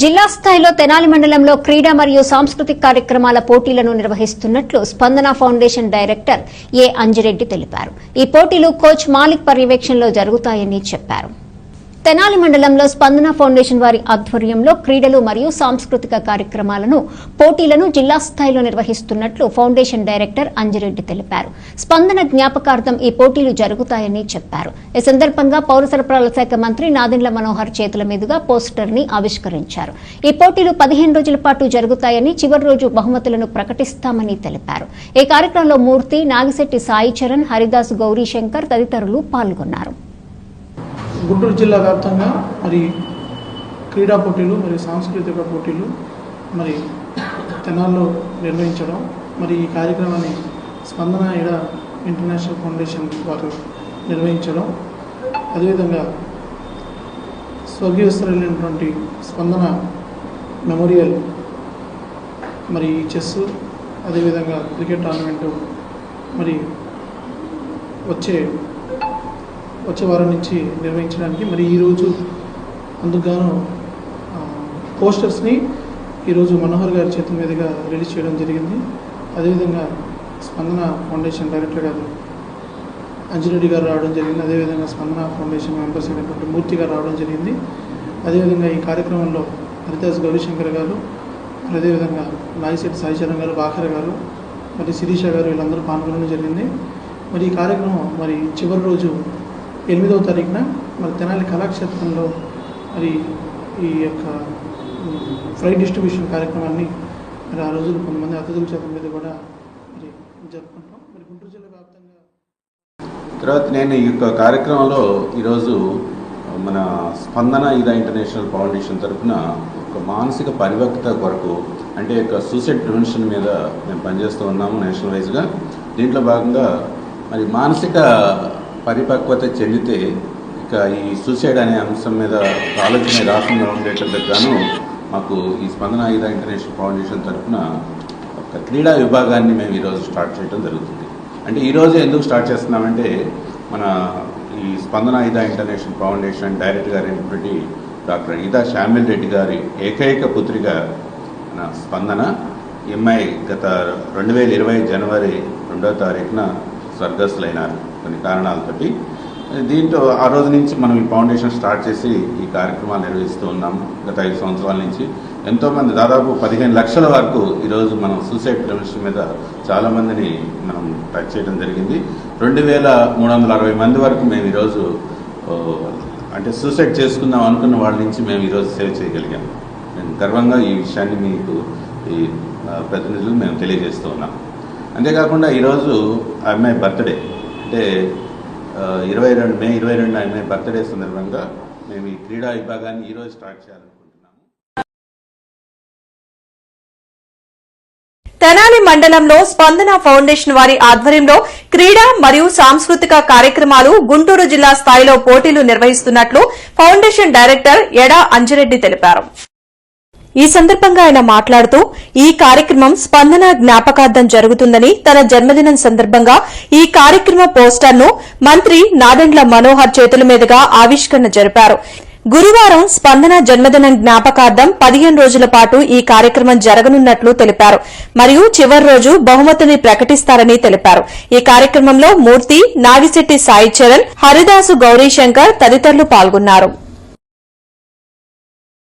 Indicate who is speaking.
Speaker 1: జిల్లా స్థాయిలో తెనాలి మండలంలో క్రీడా మరియు సాంస్కృతిక కార్యక్రమాల పోటీలను నిర్వహిస్తున్నట్లు స్పందన ఫౌండేషన్ డైరెక్టర్ ఏ అంజిరెడ్డి తెలిపారు. ఈ పోటీలు కోచ్ మాలిక్ పర్యవేక్షణలో జరుగుతాయని చెప్పారు. తెనాలి మండలంలో స్పందన ఫౌండేషన్ వారి ఆధ్వర్యంలో క్రీడలు మరియు సాంస్కృతిక కార్యక్రమాలను పోటీలను జిల్లా స్థాయిలో నిర్వహిస్తున్నట్లు ఫౌండేషన్ డైరెక్టర్ అంజిరెడ్డి తెలిపారు. స్పందన జ్ఞాపకార్థం ఈ పోటీలు జరుగుతాయని చెప్పారు. ఈ సందర్భంగా పౌర సరఫరాల శాఖ మంత్రి నాదెండ్ల మనోహర్ చేతుల మీదుగా పోస్టర్ని ఆవిష్కరించారు. ఈ పోటీలు పదిహేను రోజుల పాటు జరుగుతాయని చివరి రోజు బహుమతులను ప్రకటిస్తామని తెలిపారు. ఈ కార్యక్రమంలో మూర్తి నాగిశెట్టి సాయి చరణ్ హరిదాస్ గౌరీశంకర్ తదితరులు పాల్గొన్నారు.
Speaker 2: గుంటూరు జిల్లా వ్యాప్తంగా మరి క్రీడా పోటీలు మరియు సాంస్కృతిక పోటీలు మరి తెనాల్లో నిర్వహించడం మరి ఈ కార్యక్రమాన్ని స్పందన ఇడ ఇంటర్నేషనల్ ఫౌండేషన్ వారు నిర్వహించడం అదేవిధంగా స్వర్గీయస్తులైనటువంటి స్పందన మెమోరియల్ మరి ఈ చెస్ అదేవిధంగా క్రికెట్ టోర్నమెంటు మరి వచ్చే వచ్చే వారం నుంచి నిర్వహించడానికి మరి ఈరోజు అందుకుగాను పోస్టర్స్ని ఈరోజు మనోహర్ గారి చేతుల మీదుగా రిలీజ్ చేయడం జరిగింది. అదేవిధంగా స్పందన ఫౌండేషన్ డైరెక్టర్ గారు అంజిరెడ్డి గారు రావడం జరిగింది. అదేవిధంగా స్పందన ఫౌండేషన్ మెంబర్స్ అయినటువంటి మూర్తి గారు రావడం జరిగింది. అదేవిధంగా ఈ కార్యక్రమంలో హరిదాస్ గౌరీశంకర్ గారు అదేవిధంగా నాగిశెట్టి సాయిచరణ్ గారు బాఖర్ గారు మరి శిరీష గారు వీళ్ళందరూ పాల్గొనడం జరిగింది. మరి ఈ కార్యక్రమం మరి చివరి రోజు ఎనిమిదవ తారీఖున మరి తెనాలి కళాక్షేత్రంలో మరి ఈ యొక్క ఫ్రై డిస్ట్రిబ్యూషన్ కార్యక్రమాన్ని మరి ఆ రోజులు కొంతమంది అతిథుల చేత మీద కూడా మరి జరుపుకుంటాం. మరి గుంటూరు జిల్లా వ్యాప్తంగా
Speaker 3: తర్వాత నేను ఈ యొక్క కార్యక్రమంలో ఈరోజు మన స్పందన ఇదా ఇంటర్నేషనల్ ఫౌండేషన్ తరఫున ఒక మానసిక పరివక్త కొరకు అంటే యొక్క సూసైడ్ ప్రివెన్షన్ మీద మేము పనిచేస్తూ ఉన్నాము నేషనల్ వైజ్గా దీంట్లో భాగంగా మరి మానసిక పరిపక్వత చెందితే ఇక ఈ సూసైడ్ అనే అంశం మీద ఆలోచన రాకుండా ఉండేటందుకు గాను మాకు ఈ స్పందన ఆయుధ ఇంటర్నేషనల్ ఫౌండేషన్ తరఫున ఒక క్రీడా విభాగాన్ని మేము ఈరోజు స్టార్ట్ చేయడం జరుగుతుంది. అంటే ఈరోజు ఎందుకు స్టార్ట్ చేస్తున్నామంటే మన ఈ స్పందన ఆయుధ ఇంటర్నేషనల్ ఫౌండేషన్ డైరెక్టర్ గారు అయినటువంటి డాక్టర్ ఈదా శామిల్ రెడ్డి గారి ఏకైక పుత్రిక నా స్పందన. ఎంఐ గత రెండు వేల ఇరవై జనవరి రెండవ తారీఖున స్వర్గస్థులైనారు. కొన్ని కారణాలతోటి. దీంతో ఆ రోజు నుంచి మనం ఈ ఫౌండేషన్ స్టార్ట్ చేసి ఈ కార్యక్రమాలు నిర్వహిస్తూ ఉన్నాము గత ఐదు సంవత్సరాల నుంచి ఎంతోమంది దాదాపు పదిహేను లక్షల వరకు ఈరోజు మనం సూసైడ్ ప్రివెన్షన్ మీద చాలామందిని మనం టచ్ చేయడం జరిగింది. రెండు వేల మూడు వందల అరవై మంది వరకు మేము ఈరోజు అంటే సూసైడ్ చేసుకుందాం అనుకున్న వాళ్ళ నుంచి మేము ఈరోజు సేవ్ చేయగలిగాం. నేను గర్వంగా ఈ విషయాన్ని మీకు ఈ ప్రతినిధులు మేము తెలియజేస్తూ ఉన్నాం. అంతేకాకుండా ఈరోజు అమ్మాయి బర్త్డే. అంటే ఇరవై రెండు మే ఇరవై రెండు ఆయన బర్త్డే సందర్భంగా మేము ఈ క్రీడా విభాగాన్ని ఈరోజు స్టార్ట్ చేయాలి
Speaker 4: తెనాలి మండలంలో స్పందన ఫౌండేషన్ వారి ఆధ్వర్యంలో క్రీడా మరియు సాంస్కృతిక కార్యక్రమాలు గుంటూరు జిల్లా స్థాయిలో పోటీలు నిర్వహిస్తున్నట్లు ఫౌండేషన్ డైరెక్టర్ ఎడా అంజిరెడ్డి తెలిపారు. ఈ సందర్భంగా ఆయన మాట్లాడుతూ ఈ కార్యక్రమం స్పందన జ్ఞాపకార్థం జరుగుతుందని తన జన్మదినం సందర్భంగా ఈ కార్యక్రమ పోస్టర్ను మంత్రి నాదెండ్ల మనోహర్ చేతుల మీదుగా ఆవిష్కరణ జరిపారు. గురువారం స్పందన జన్మదినం జ్ఞాపకార్థం పదిహేను రోజుల పాటు ఈ కార్యక్రమం జరగనున్నట్లు తెలిపారు. మరియు చివరి రోజు బహుమతిని ప్రకటిస్తారని తెలిపారు. ఈ కార్యక్రమంలో మూర్తి నాగిశెట్టి సాయి చరణ్ హరిదాసు గౌరీశంకర్ తదితరులు పాల్గొన్నారు.